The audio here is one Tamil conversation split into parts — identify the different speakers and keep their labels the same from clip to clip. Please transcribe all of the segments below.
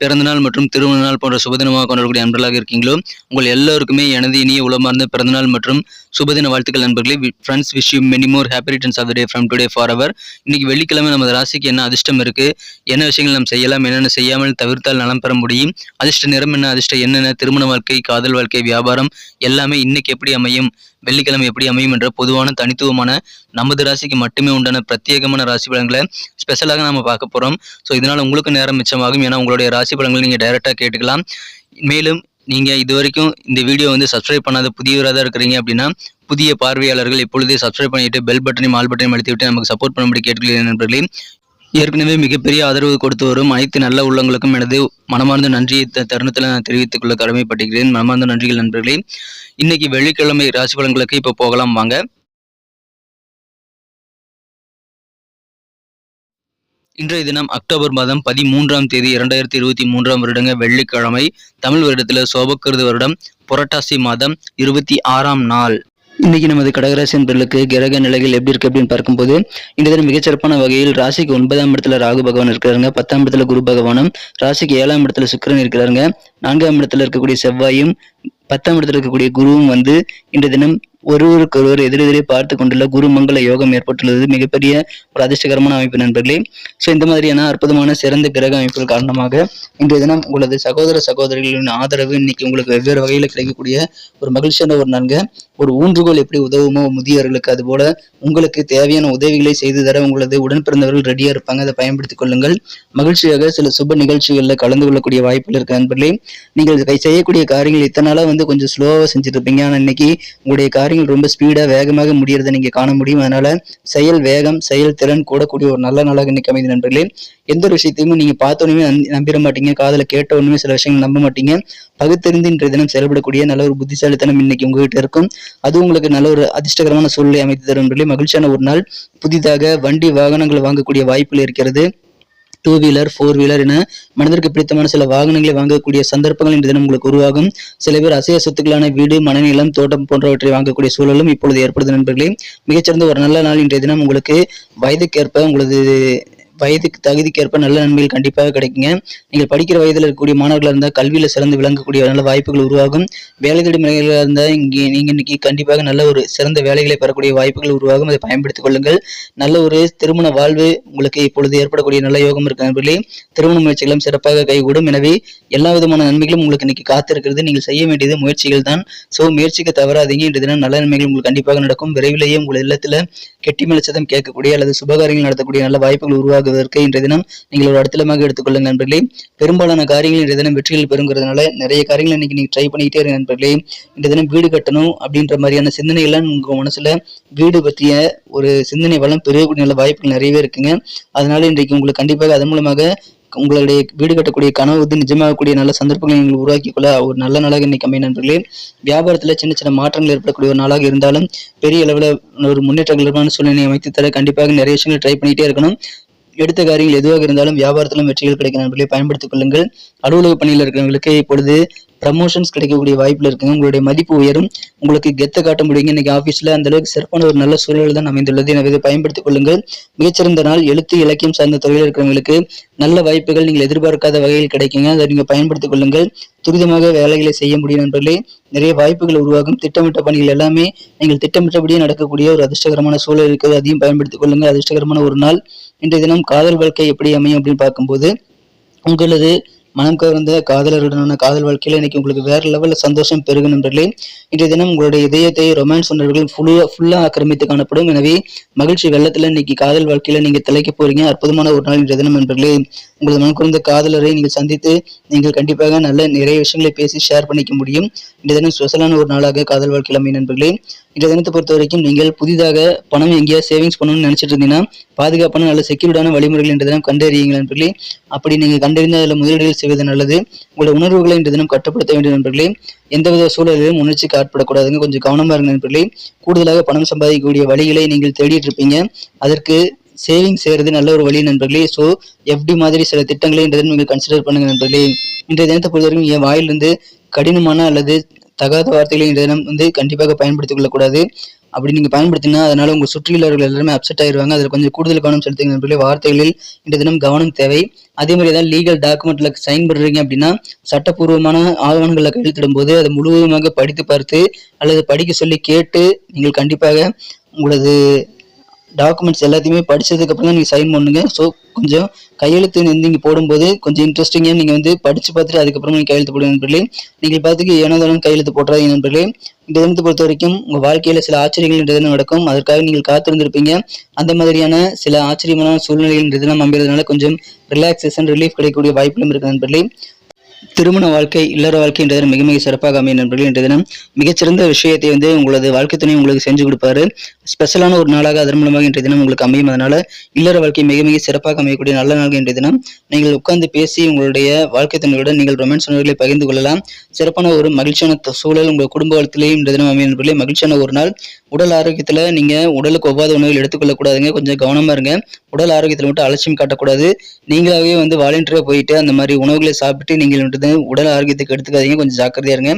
Speaker 1: பிறந்தநாள் மற்றும் திருமண நாள் போன்ற சுபதினமாக கொண்டாடக்கூடிய நண்பர்களாக இருக்கீங்களோ உங்கள் எல்லோருக்குமே எனது இனிய உளமார்ந்த பிறந்தநாள் மற்றும் சுபதின வாழ்த்துக்கள் நண்பர்களே. Friends wish you many more happy returns of the day from today for our இன்னைக்கு வெள்ளிக்கிழமை நமது ராசிக்கு என்ன அதிர்ஷ்டம் இருக்கு? என்ன விஷயங்கள் நாம் செய்யலாம்? என்னென்ன செய்யாமல் தவிர்த்தால் நலம் பெற முடியும்? அதிர்ஷ்ட நிறம் என்ன? அதிர்ஷ்டம் என்னென்ன திருமண வாழ்க்கை காதல் வாழ்க்கை வியாபாரம் எல்லாமே இன்னைக்கு எப்படி அமையும்? வெள்ளிக்கிழமை எப்படி அமையும் என்ற பொதுவான தனித்துவமான நமது ராசிக்கு மட்டுமே உண்டான பிரத்யேகமான ராசி பலன்களை ஸ்பெஷலாக நாம பார்க்க போறோம். ஸோ இதனால உங்களுக்கு நேரம் மிச்சமாகும். ஏன்னா உங்களுடைய ராசி பலன்களை நீங்க டைரெக்டாக கேட்டுக்கலாம். மேலும் நீங்க இது வரைக்கும் இந்த வீடியோ வந்து சப்ஸ்கிரைப் பண்ணாத புதியவராக தான் இருக்கிறீங்க அப்படின்னா புதிய பார்வையாளர்கள் இப்பொழுதே சப்ஸ்கிரைப் பண்ணிவிட்டு பெல் பட்டனையும் ஆல் பட்டனையும் அழுத்தி விட்டு நமக்கு சப்போர்ட் பண்ணும்படி கேட்டுக்கிறேன் நண்பர்களே. ஏற்கனவே மிகப்பெரிய ஆதரவு கொடுத்து வரும் அனைத்து நல்ல உள்ளங்களுக்கும் எனது மனமார்ந்த நன்றியை தருணத்தில் நான் தெரிவித்துக் கொள்ள கடமைப்பட்டுகிறேன் மனமார்ந்த நன்றிகள் நண்பர்களே. இன்னைக்கு வெள்ளிக்கிழமை ராசி பலன்களுக்கு இப்போ போகலாம் வாங்க. இன்றைய தினம் அக்டோபர் மாதம் பதிமூன்றாம் தேதி இரண்டாயிரத்தி இருபத்தி மூன்றாம் வருடங்க வெள்ளிக்கிழமை தமிழ் வருடத்தில் சோபக்கிருது வருடம் புரட்டாசி மாதம் இருபத்தி ஆறாம் நாள். இன்னைக்கு நமது கடகராசி என்பர்களுக்கு கிரக நிலைகள் எப்படி இருக்கு அப்படின்னு பார்க்கும்போது இந்த தினம் மிகச்சிறப்பான வகையில் ராசிக்கு ஒன்பதாம் இடத்துல ராகு பகவான் இருக்கிறாருங்க. பத்தாம் இடத்துல குரு பகவானும் ராசிக்கு ஏழாம் இடத்துல சுக்கிரன் இருக்கிறாருங்க. நான்காம் இடத்துல இருக்கக்கூடிய செவ்வாயும் பத்தாம் இடத்துல இருக்கக்கூடிய குருவும் வந்து இன்றைய தினம் ஒருவருக்கு ஒருவர் எதிரெதிரே பார்த்து கொண்டுள்ள குரு மங்கள யோகம் ஏற்பட்டுள்ளது. மிகப்பெரிய ஒரு அதிர்ஷ்டகரமான அமைப்பு நண்பர்களே. ஸோ இந்த மாதிரியான அற்புதமான சிறந்த கிரக அமைப்புகள் காரணமாக இன்றைய தினம் உங்களது சகோதர சகோதரிகளின் ஆதரவு இன்னைக்கு உங்களுக்கு வெவ்வேறு வகையில் கிடைக்கக்கூடிய ஒரு மகிழ்ச்சியான ஒரு நன்க. ஒரு ஊன்றுகோல் எப்படி உதவுமோ முதியவர்களுக்கு அதுபோல உங்களுக்கு தேவையான உதவிகளை செய்து தர உங்களது உடன் பிறந்தவர்கள் ரெடியாக இருப்பாங்க. அதை பயன்படுத்திக் கொள்ளுங்கள். மகிழ்ச்சியாக சில சுப நிகழ்ச்சிகளில் கலந்து கொள்ளக்கூடிய வாய்ப்புகள் இருக்கு நண்பர்களே. நீங்கள் கை செய்யக்கூடிய காரியங்கள் இத்தனை நாளாக வந்து கொஞ்சம் ஸ்லோவாக செஞ்சுட்டு இருப்பீங்க. ஆனால் இன்னைக்கு உங்களுடைய காரியங்கள் ரொம்ப ஸ்பீடா வேகமாக முடியறதை நீங்க காண முடியும். அதனால செயல் வேகம் செயல் திறன் கூடக்கூடிய ஒரு நல்ல நாளாக இன்னைக்கு அமைதி நண்பர்களே. எந்த ஒரு விஷயத்தையுமே நீங்க பார்த்தோன்னே நம்பிட மாட்டீங்க. காதில் கேட்ட உடனே சில விஷயங்கள் நம்ப மாட்டீங்க. பகுத்தறிந்து இன்றைய தினம் செயல்படக்கூடிய நல்ல ஒரு புத்திசாலித்தனம் இன்னைக்கு உங்ககிட்ட இருக்கும். அது உங்களுக்கு நல்ல ஒரு அதிர்ஷ்டகரமான சூழ்நிலை அமைத்து தரும் நண்பர்களே. மகிழ்ச்சியான ஒரு நாள். புதிதாக வண்டி வாகனங்கள் வாங்கக்கூடிய வாய்ப்புகள் இருக்கிறது. டூ வீலர் ஃபோர் வீலர் என மனதிற்கு பிடித்தமான சில வாகனங்களை வாங்கக்கூடிய சந்தர்ப்பங்கள் இன்று தினம் உங்களுக்கு உருவாகும். சில பேர் அசைய சொத்துக்களான வீடு மனநிலம் தோட்டம் போன்றவற்றை வாங்கக்கூடிய சூழலும் இப்பொழுது ஏற்படுது நண்பர்களே. மிகச்சிறந்த ஒரு நல்ல நாள் இன்றைய தினம். உங்களுக்கு வயதுக்கேற்ப உங்களது வயதுக்கு தகுதிக்கேற்ப நல்ல நன்மைகள் கண்டிப்பாக கிடைக்குங்க. நீங்கள் படிக்கிற வயதில் இருக்கக்கூடிய மாணவர்களாக இருந்தால் கல்வியில் சிறந்து விளங்கக்கூடிய நல்ல வாய்ப்புகள் உருவாகும். வேலை தேடும் நிலைகளாக இருந்தால் இங்கே நீங்கள் இன்னைக்கு கண்டிப்பாக நல்ல ஒரு சிறந்த வேலைகளை பெறக்கூடிய வாய்ப்புகள் உருவாகும். அதை பயன்படுத்திக் கொள்ளுங்கள். நல்ல ஒரு திருமண வாழ்வு உங்களுக்கு இப்பொழுது ஏற்படக்கூடிய நல்ல யோகம் இருக்க நண்பர்களே. திருமண முயற்சிகளும் சிறப்பாக கைகூடும். எனவே எல்லா விதமான நன்மைகளும் உங்களுக்கு இன்னைக்கு காத்திருக்கிறது. நீங்கள் செய்ய வேண்டியது முயற்சிகள் தான். ஸோ முயற்சிக்க தவறாதீங்க. இன்று தினம் நல்ல நன்மைகள் உங்களுக்கு கண்டிப்பாக நடக்கும். விரைவிலேயே உங்கள் இல்லத்தில் கெட்டி மலச்சதம் கேட்கக்கூடிய அல்லது சுபகாரியங்கள் நடத்தக்கூடிய நல்ல வாய்ப்புகள் உருவாகுவதற்கு இன்றைய தினம் நீங்கள் ஒரு அடுத்தலமாக எடுத்துக்கொள்ளுங்க நண்பர்களே. பெரும்பாலான காரியங்கள் இன்றைய தினம் வெற்றிகள் பெறுங்கிறதுனால நிறைய காரியங்கள் இன்னைக்கு நீங்க ட்ரை பண்ணிக்கிட்டே இருங்க நண்பர்களே. இன்றைய தினம் வீடு கட்டணும் அப்படின்ற மாதிரியான சிந்தனைகள்லாம் உங்க மனசுல வீடு பற்றிய ஒரு சிந்தனை வளம் பெருகக்கூடிய நல்ல வாய்ப்புகள் நிறையவே இருக்குங்க. அதனால இன்றைக்கு உங்களுக்கு கண்டிப்பாக அதன் மூலமாக உங்களுடைய வீடு கட்டக்கூடிய கனவு வந்து நிஜமாகக்கூடிய நல்ல சந்தர்ப்பங்களை நீங்கள் உருவாக்கி கொள்ள ஒரு நல்ல நாளாக இன்னைக்கு அமைய நண்பர்களே. வியாபாரத்தில் சின்ன சின்ன மாற்றங்கள் ஏற்படக்கூடிய ஒரு நாளாக இருந்தாலும் பெரிய அளவில் ஒரு முன்னேற்றகரமான சூழ்நிலை அமைத்து தர கண்டிப்பாக நிறைய விஷயங்கள் ட்ரை பண்ணிகிட்டே இருக்கணும். எடுத்த காரியங்கள் எதுவாக இருந்தாலும் வியாபாரத்திலும் வெற்றிகள் கிடைக்கிற நண்பர்களை பயன்படுத்திக் கொள்ளுங்கள். அலுவலக பணியில் இருக்கிறவங்களுக்கு இப்பொழுது ப்ரமோஷன்ஸ் கிடைக்கக்கூடிய வாய்ப்பில் இருக்குங்க. உங்களுடைய மதிப்பு உயரும். உங்களுக்கு கெத்த காட்ட முடியுங்க. இன்னைக்கு ஆஃபீஸில் அந்த அளவுக்கு சிறப்பான ஒரு நல்ல சூழல் தான் அமைந்துள்ளது. எனவே இதை பயன்படுத்திக் கொள்ளுங்கள். மிகச்சிறந்த நாள் எழுத்து இலக்கியம் சார்ந்த தொழில் இருக்கிறவங்களுக்கு நல்ல வாய்ப்புகள் நீங்கள் எதிர்பார்க்காத வகையில் கிடைக்குங்க. அதை நீங்கள் பயன்படுத்திக் கொள்ளுங்கள். துரிதமாக வேலைகளை செய்ய முடியும் நண்பர்களே. நிறைய வாய்ப்புகள் உருவாகும். திட்டமிட்ட பணிகள் எல்லாமே நீங்கள் திட்டமிட்டபடியே நடக்கக்கூடிய ஒரு அதிர்ஷ்டகரமான சூழல் இருக்குது அதையும் பயன்படுத்திக் கொள்ளுங்கள் அதிர்ஷ்டகரமான ஒரு நாள். இன்றைய தினம் காதல் வாழ்க்கை எப்படி அமையும் அப்படின்னு பார்க்கும்போது உங்களது மனம் கவர்ந்த காதலருடனான காதல் வாழ்க்கையில இன்னைக்கு உங்களுக்கு வேற லெவலில் சந்தோஷம் பெருகும் நண்பர்களே. இன்றைய தினம் உங்களுடைய இதயத்தை ரொமான்ஸ் உணர்வுகள் ஃபுல்லாக ஃபுல்லாக ஆக்கிரமித்து காணப்படும். எனவே மகிழ்ச்சி வெள்ளத்துல இன்னைக்கு காதல் வாழ்க்கையில நீங்க திளைக்க போறீங்க. அற்புதமான ஒரு நாள் இன்றைய தினம் நண்பர்களே. உங்களது மனம் குறைந்த காதலரை நீங்கள் சந்தித்து நீங்கள் கண்டிப்பாக நல்ல நிறைய விஷயங்களை பேசி ஷேர் பண்ணிக்க முடியும். இன்றைய தினம் ஸ்பெஷலான ஒரு நாளாக காதல் வாழ்க்கையில் அமையும் நண்பர்களே. இன்றைய தினத்தை பொறுத்த வரைக்கும் நீங்கள் புதிதாக பணம் எங்கேயா சேவிங்ஸ் பண்ணணும்னு நினைச்சிட்டு இருந்தீங்கன்னா பாதுகாப்பான நல்ல செக்யூர்டான வழிமுறைகள் இன்றைய தினம் கண்டறியுங்கள் நண்பர்களே. அப்படி நீங்கள் கண்டறிந்த அதில் முதலீடுகள் செய்வது நல்லது. உங்களோட உணர்வுகளை இன்று தினம் கட்டுப்படுத்த வேண்டும் நண்பர்களே. எந்தவித சூழலிலும் உணர்ச்சிக்கு ஆட்படக்கூடாதுங்க. கொஞ்சம் கவனமாக இருங்க நண்பர்களே. கூடுதலாக பணம் சம்பாதிக்கக்கூடிய வழிகளை நீங்கள் தேடிட்டு இருப்பீங்க. அதற்கு சேவிங் செய்யறது நல்ல ஒரு வழி நண்பர்களே. ஸோ எஃப்டி மாதிரி சில திட்டங்களை இன்றைய நீங்கள் கன்சிடர் பண்ணுங்க நண்பர்களே. இன்றைய தினத்தை பொறுத்தவரைக்கும் என் வாயிலிருந்து கடினமான அல்லது தகாத வார்த்தைகளை இன்றைய தினம் வந்து கண்டிப்பாக பயன்படுத்திக் கொள்ளக்கூடாது. அப்படி நீங்கள் பயன்படுத்தினா அதனால் உங்கள் சுற்றியுள்ளவர்கள் எல்லாருமே அப்செட் ஆயிடுவாங்க அதில் கொஞ்சம் கூடுதல் கவனம் செலுத்துங்க நண்பர்களே. வார்த்தைகளில் இன்றைய தினம் கவனம் தேவை. அதே மாதிரி ஏதாவது லீகல் டாக்குமெண்ட்ல சைன் பண்றீங்க அப்படின்னா சட்டப்பூர்வமான ஆவணங்களில் கையெழுத்திடும் போது அதை முழுவதுமாக படித்து பார்த்து அல்லது படிக்க சொல்லி கேட்டு நீங்கள் கண்டிப்பாக உங்களது டாக்குமெண்ட்ஸ் எல்லாத்தையுமே படித்ததுக்கப்புறம் தான் நீங்கள் சைன் பண்ணுங்க. ஸோ கொஞ்சம் கையெழுத்து வந்து நீங்கள் போடும்போது கொஞ்சம் இன்ட்ரெஸ்டிங்காக நீங்கள் வந்து படித்து பார்த்துட்டு அதுக்கப்புறம் நீங்கள் கையெழுத்து போடுங்க நண்பர்களே. நீங்கள் பார்த்துக்கு ஏனோதானும் கையெழுத்து போட்டுறாதீங்க நண்பர்களே. இந்த தினத்தை பொறுத்த வரைக்கும் உங்கள் வாழ்க்கையில் சில ஆச்சரியங்கள் இந்த நடக்கும். அதற்காக நீங்கள் காத்திருந்திருப்பீங்க. அந்த மாதிரியான சில ஆச்சரியமான சூழ்நிலைகள் இந்த அமைகிறதுனால கொஞ்சம் ரிலாக்ஸேஷன் ரிலீஃப் கிடைக்கக்கூடிய வாய்ப்புகளும் இருக்குது நண்பர்களே. திருமண வாழ்க்கை இல்லற வாழ்க்கை என்ற மிக மிக சிறப்பாக அமையும் நண்பர்கள். இன்றைய தினம் மிகச்சிறந்த விஷயத்தை வந்து உங்களது வாழ்க்கை துணை உங்களுக்கு செஞ்சு கொடுப்பாரு. ஸ்பெஷலான ஒரு நாளாக அதன் மூலமாக இன்றைய தினம் உங்களுக்கு அமையும். அதனால இல்லற வாழ்க்கை மிக மிக சிறப்பாக அமையக்கூடிய நல்ல நாள் இன்றைய தினம் நீங்கள் உட்கார்ந்து பேசி உங்களுடைய வாழ்க்கை துணையுடன் நீங்கள் ரொமான்ஸ் உணர்வுகளை பகிர்ந்து கொள்ளலாம். சிறப்பான ஒரு மகிழ்ச்சியான சூழல் உங்கள் குடும்ப வாழ்க்கையிலேயும் இன்றைய தினம் அமையும் நண்பர்களே. மகிழ்ச்சியான ஒரு நாள். உடல் ஆரோக்கியத்துல நீங்க உடலுக்கு ஒவ்வாத உணவுகள் எடுத்துக்கொள்ளக்கூடாதுங்க கொஞ்சம் கவனமா இருங்க. உடல் ஆரோக்கியத்தில் மட்டும் அலட்சியம் காட்டக்கூடாது. நீங்களாகவே வந்து வாலண்டியராக போயிட்டு அந்த மாதிரி உணவுகளை சாப்பிட்டு நீங்கள் மட்டும் உடல் ஆரோக்கியத்துக்கு எடுத்துக்காதீங்க. கொஞ்சம் ஜாக்கிரதையா இருங்க.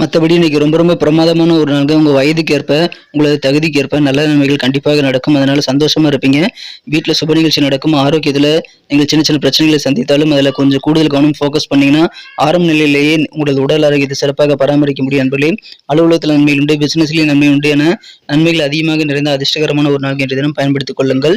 Speaker 1: மற்றபடி இன்னைக்கு ரொம்ப ரொம்ப பிரமாதமான ஒரு நாள் உங்கள் வயதுக்கு ஏற்ப உங்களது தகுதிக்கு ஏற்ப நல்ல நன்மைகள் கண்டிப்பாக நடக்கும். அதனால் சந்தோஷமாக இருப்பீங்க. வீட்டில் சுப நிகழ்ச்சி நடக்கும். ஆரோக்கியத்தில் நீங்கள் சின்ன சின்ன பிரச்சனைகளை சந்தித்தாலும் அதில் கொஞ்சம் கூடுதல் கவனம் ஃபோக்கஸ் பண்ணீங்கன்னா ஆரம்ப நிலையிலேயே உங்களது உடல் ஆரோக்கியத்தை சிறப்பாக பராமரிக்க முடியும் என்பதிலே அலுவலகத்தில் நன்மைகள் உண்டு பிஸ்னஸ்லேயும் நன்மை உண்டு என நன்மைகள் அதிகமாக நிறைந்த அதிர்ஷ்டகரமான ஒரு நாள் என்ற தினம் பயன்படுத்திக் கொள்ளுங்கள்.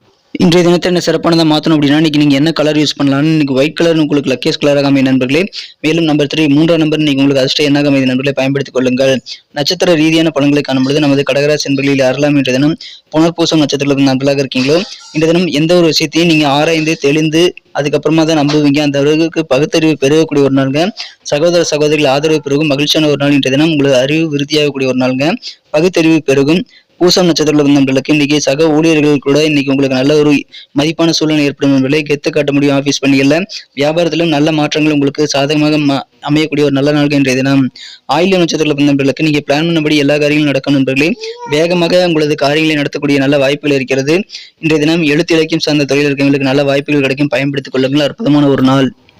Speaker 1: இன்றைய தினத்தை என்ன சிறப்பானதாக மாற்றணும் அப்படின்னா இன்னைக்கு நீங்கள் என்ன கலர் யூஸ் பண்ணலாம்னு இன்னைக்கு ஒயிட் கலர் உங்களுக்கு லக்கேஸ் கலராக அமைய நண்பர்களே மேலும் நம்பர் த்ரீ மூன்றாம் நம்பர் நீங்கள் உங்களுக்கு அதிர்ஷ்டம் என்னாக அமைதி நண்பர்களை பயன்படுத்திக் கொள்ளுங்கள். நட்சத்திர ரீதியான பலன்களை காணும்பொழுது நமது கடகராசி நண்பர்களில் அறலாம் என்ற தினம் புனர்பூசம் நட்சத்திரத்தில் நண்பர்களாக இருக்கீங்களோ இந்த தினம் எந்த ஒரு விஷயத்தையும் நீங்கள் ஆராய்ந்து தெளிந்து அதுக்கப்புறமா தான் நம்புவீங்க. அந்த அளவுக்கு பகுத்தறிவு பெருகக்கூடிய ஒரு நாளுங்க. சகோதர சகோதரிகள் ஆதரவு பெருகும் மகிழ்ச்சியான ஒரு நாள் இன்றைய தினம். உங்களுக்கு அறிவு விருத்தியாகக்கூடிய ஒரு நாளுங்க. பகுத்தறிவு பெருகும். பூசம் நட்சத்திரத்தில் நண்பர்களுக்கு இன்னைக்கு சக ஊழியர்கள் கூட இன்னைக்கு உங்களுக்கு நல்ல ஒரு மதிப்பான சூழ்நிலை ஏற்படும் நண்பர்களே கெத்து காட்ட முடியும் ஆஃபீஸ் பணிகளில். வியாபாரத்திலும் நல்ல மாற்றங்கள் உங்களுக்கு சாதகமாக ம- அமையக்கூடிய ஒரு நல்ல நாள் இன்றைய தினம். ஆயில்ய நட்சத்திரத்தில் நண்பர்களுக்கு நீங்கள் பிளான் பண்ணபடி எல்லா காரியங்களும் நடக்கும் நண்பர்களே. வேகமாக உங்களது காரியங்களை நடத்தக்கூடிய நல்ல வாய்ப்புகள் இருக்கிறது. இன்றைய தினம் எழுத்து இலக்கியம் சார்ந்த தொழில் இருக்கிறவங்களுக்கு நல்ல வாய்ப்புகள் கிடைக்கும். பயன்படுத்திக் கொள்ளுங்கள். அற்புதமான ஒரு நாள்.